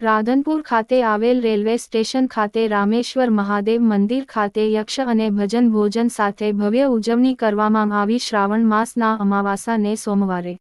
રાધનપુર ખાતે આવેલ railway station ખાતે રામેશ્વર મહાદેવ મંદિર ખાતે યક્ષ અને ભજન ભોજન સાથે ભવ્ય ઉજવણી કરવામાં આવી શ્રાવણ માસના અમાવાસાને સોમવારે.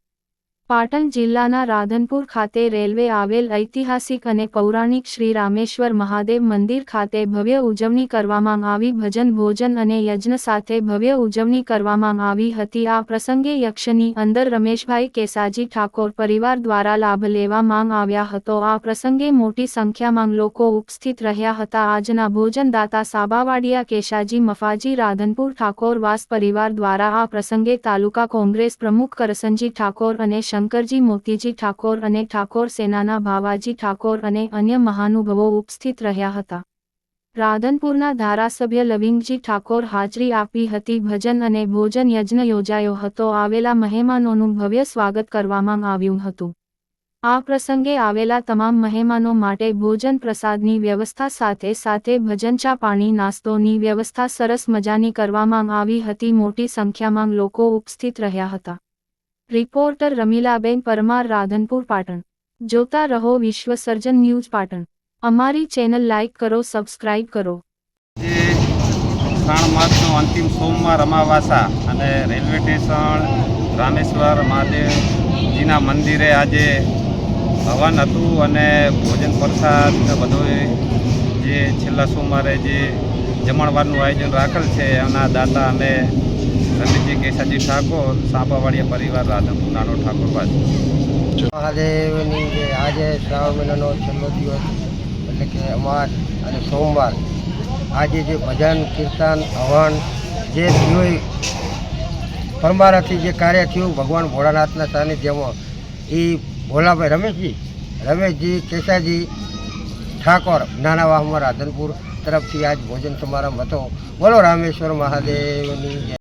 પાટણ જિલ્લાના રાધનપુર ખાતે રેલવે આવેલ ઐતિહાસિક અને પૌરાણિક શ્રી રામેશ્વર મહાદેવ મંદિર ખાતે ભવ્ય ઉજવણી કરવામાં આવી. ભજન, ભોજન અને યજ્ઞ સાથે ભવ્ય ઉજવણી કરવામાં આવી હતી. આ પ્રસંગે યક્ષની અંદર રમેશભાઈ કેસાજી ઠાકોર પરિવાર દ્વારા લાભ લેવા માંગ આવ્યા હતો. આ પ્રસંગે મોટી સંખ્યામાં લોકો ઉપસ્થિત રહ્યા હતા. આજના ભોજનદાતા સાબાવાડિયા કેશાજી મફાજી, રાધનપુર ઠાકોર વાસ પરિવાર દ્વારા આ પ્રસંગે તાલુકા કોંગ્રેસ પ્રમુખ કરસનજી ઠાકોર અને શંકરજી મોતીજી ઠાકોર અને ઠાકોર સેનાના ભાવાજી ઠાકોર અને અન્ય મહાનુભવો ઉપસ્થિત રહ્યા હતા. રાધનપુરના ધારાસભ્ય લવિંગજી ઠાકોર હાજરી આપી હતી ભજન અને ભોજન યજ્ઞ યોજાયો હતો. આવેલા મહેમાનોનું ભવ્ય સ્વાગત કરવામાં આવ્યું હતું. આ પ્રસંગે આવેલા તમામ મહેમાનો માટે ભોજન પ્રસાદની વ્યવસ્થા સાથે સાથે ભજન, ચા પાણી, નાસ્તોની વ્યવસ્થા સરસ મજાની કરવામાં આવી હતી. મોટી સંખ્યામાં લોકો ઉપસ્થિત રહ્યા હતા. રિપોર્ટર રમીલાબેન પરમાર, રાધનપુર, પાટણ. જોતા રહો વિશ્વ સર્જન ન્યૂઝ પાટણ. અમારી ચેનલ લાઇક કરો, સબસ્ક્રાઇબ કરો. શ્રાવણ માસનો અંતિમ સોમવાર અમાવાસા અને રેલવે સ્ટેશન, રામેશ્વર, મહાદેવજીના મંદિરે આજે હવન હતું અને ભોજન પ્રસાદ બધું જે છેલ્લા સોમવારે જે જમણવારનું આયોજન રાખેલ છે એના દાતા અમે રમેશજી કેસાજી ઠાકોર, સાંબાવાડિયા પરિવાર રાધનપુર નાનો ઠાકોર પાસે મહાદેવની જે આજે શ્રાવણ મહિનાનો છેલ્લો દિવસ એટલે કે અમાસ અને સોમવાર, આજે જે ભજન, કીર્તન, હવન, જે થયું પરમારાથી જે કાર્ય થયું ભગવાન ભોળાનાથના સાનિધ્યમાં એ ભોલાભાઈ રમેશજી રમેશજી, કેસાજી ઠાકોર, નાના વાહમાં રાધનપુર તરફથી આજ ભોજન સમારંભ હતો. બોલો રામેશ્વર મહાદેવની